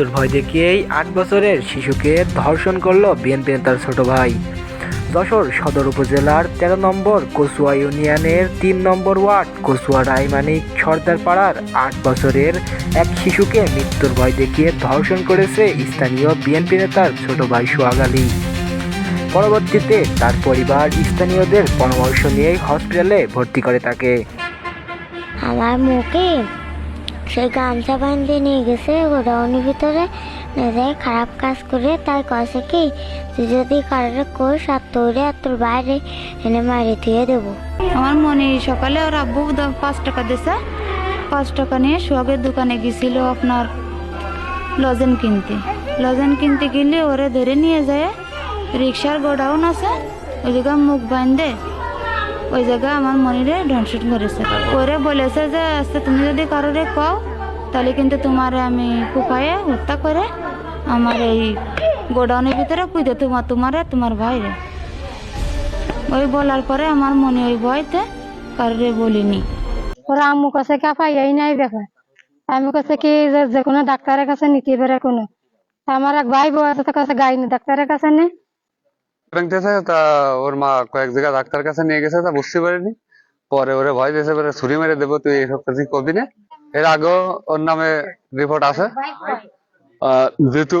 মৃত্যুর ভয় দেখিয়েই আট বছরের শিশুকে ধর্ষণ করল বিএনপি নেতার ছোট ভাই। যশোর সদর উপজেলার তেরো নম্বর কচুয়া ইউনিয়নের তিন নম্বর ওয়ার্ড কচুয়া রায়মানিক সর্দার পাড়ার আট বছরের এক শিশুকে মৃত্যুর ভয় দেখিয়ে ধর্ষণ করেছে স্থানীয় বিএনপি নেতার ছোট ভাই সোহাগ আলী। পরবর্তীতে তার পরিবার স্থানীয়দের পরামর্শ নিয়ে হসপিটালে ভর্তি করে তাকে। আমার মুখে সে গামছা বাঁধতে নিয়ে গেছে, গোডাউনের ভিতরে। যায় খারাপ কাজ করে তাই কছে কি, তুই যদি কারোর কোষ আর তোরে আর তোর বাইরে, এনে মারি দিয়ে দেবো। আমার মনে সকালে ওর আব্বু পাঁচ টাকা দিছে। পাঁচ টাকা নিয়ে সোহাগের দোকানে গেছিল আপনার লজেন কিনতে। লজেন কিনতে গেলে ওরে ধরে নিয়ে যায়, রিক্সার গোডাউন আছে ওই জায়গায় মুখ বাঁধে। ওই জায়গায় আমার মনিরে ধ্বংসন করেছে। ওরে বলেছে যে আচ্ছা তুমি যদি কারোরে কও, তাহলে কিন্তু তোমার আমি কুপায়ে হত্যা করে আমার এই গোডাউনের ভিতরে কুইদে তোমার তোমার তোমার ভাইরে। ওই বলার পরে আমার মনে ওই ভয়তে কারোরে বলিনি। ওরা আম্মু কাছে কা পাইয়াই নাই ব্যাপার। আমি কাছে কি যে কোনো ডাক্তারের কাছে নিতে পারে কোনো। আমার এক ভাই বউ আছে কাছে গাইনি, ডাক্তারের কাছে নেই। ভাঙতেছে তা ওর মা কয়েক জায়গা ডাক্তার কাছে নিয়ে গেছে তা বুঝতে পারেনি। পরে ওরে ভয় দিয়েছে বলে ছুরি মেরে দেবো তুই এইসব কিছু করবি না? এর আগেও ওর নামে রিপোর্ট আছে। যেহেতু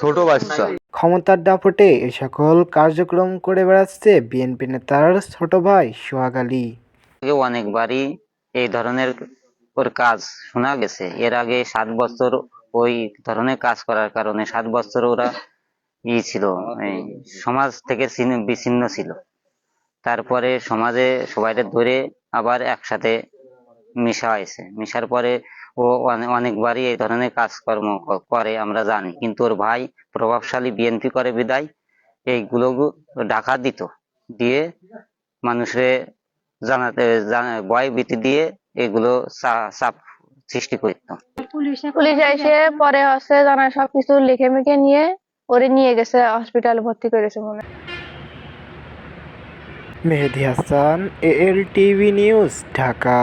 ছোট বাচ্চা। ক্ষমতার দাপটে এ সকল কার্যক্রম করে বেড়াচ্ছে বিএনপি নেতার ছোট ভাই সোহাগ আলী। আগে অনেকবারই এই ধরনের ওর কাজ শোনা গেছে। এর আগে সাত বছর ওই ধরনের কাজ করার কারণে সাত বছর ওরা ই ছিল এই সমাজ থেকে বিচ্ছিন্ন ছিল। তারপরে সমাজে সবাই ধরে আবার একসাথে মিশা হয়েছে। মিশার পরে ও অনেকবারই এই ধরনের কাজকর্ম করে আমরা জানি। কিন্তু ওর ভাই প্রভাবশালী বিএনপি করে বিদায় এইগুলো ডাকা দিত। দিয়ে মানুষের জানাতে জানা- ভয় ভীতি দিয়ে এগুলো চাপ সৃষ্টি করত। পুলিশ এসে পরে হচ্ছে জানা সবকিছু লিখে মিখে নিয়ে ওরে নিয়ে গেছে হসপিটাল ভর্তি করেছে মনে। Mehedi Hasan L TV news Dhaka